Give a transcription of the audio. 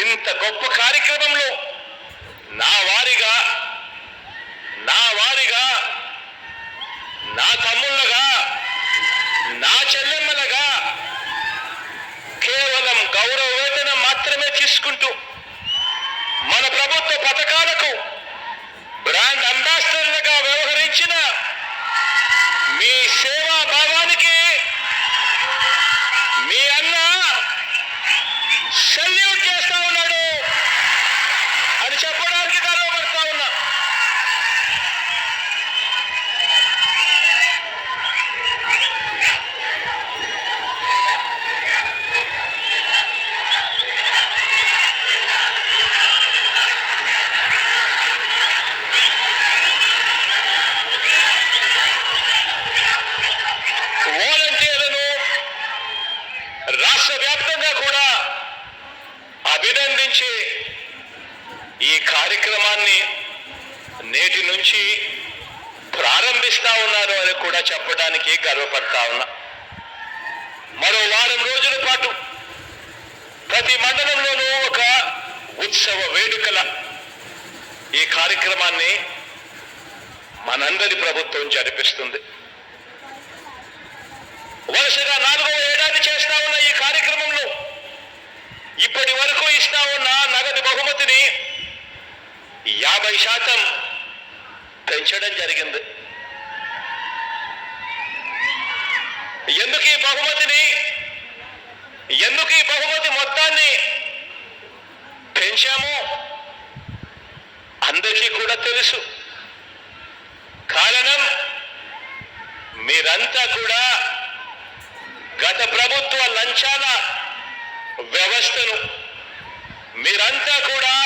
ఇంత గొప్ప కార్యక్రమంలో నా వారిగా నా వారిగా నా తమ్ముళ్ళగా నా చెల్లెమ్మలగా కేవలం గౌరవ వేతనం మాత్రమే తీసుకుంటూ మన ప్రభుత్వ పథకాలకు బ్రాండ్ అంబాసిడర్లుగా వ్యవహరించిన మీ సేవా భావానికి మీ అన్న సెల్యూట్ చేస్తా ఉన్నాడు అని చెప్పడానికి గర్వపడతా ఉన్నా వాలంటీర్లను రాష్ట్ర వ్యాప్తంగా కూడా అభినందించి ఈ కార్యక్రమాన్ని నేటి నుంచి ప్రారంభిస్తా ఉన్నారు అని కూడా చెప్పడానికి గర్వపడతా ఉన్నా. మరో వారం రోజుల పాటు ప్రతి మండలంలోనూ ఒక ఉత్సవ వేడుకల ఈ కార్యక్రమాన్ని మనందరి ప్రభుత్వం జరిపిస్తుంది. వరుసగా నాలుగవ ఏడాది చేస్తా ఉన్న ఈ కార్యక్రమంలో ఇప్పటి వరకు ఇస్తా ఉన్న నగదు బహుమతిని యాభై శాతం పెంచడం జరిగింది. ఎందుకు ఈ బహుమతిని? ఎందుకు ఈ బహుమతి మొత్తాన్ని పెంచాము? అందరికీ కూడా తెలుసు. కారణం మీరంతా కూడా గత ప్రభుత్వ లంచాల వ్యవస్థను మీరంతా కూడా